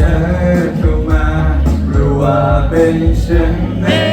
เธอเข้ามารู้ว่าเป็นฉันเอง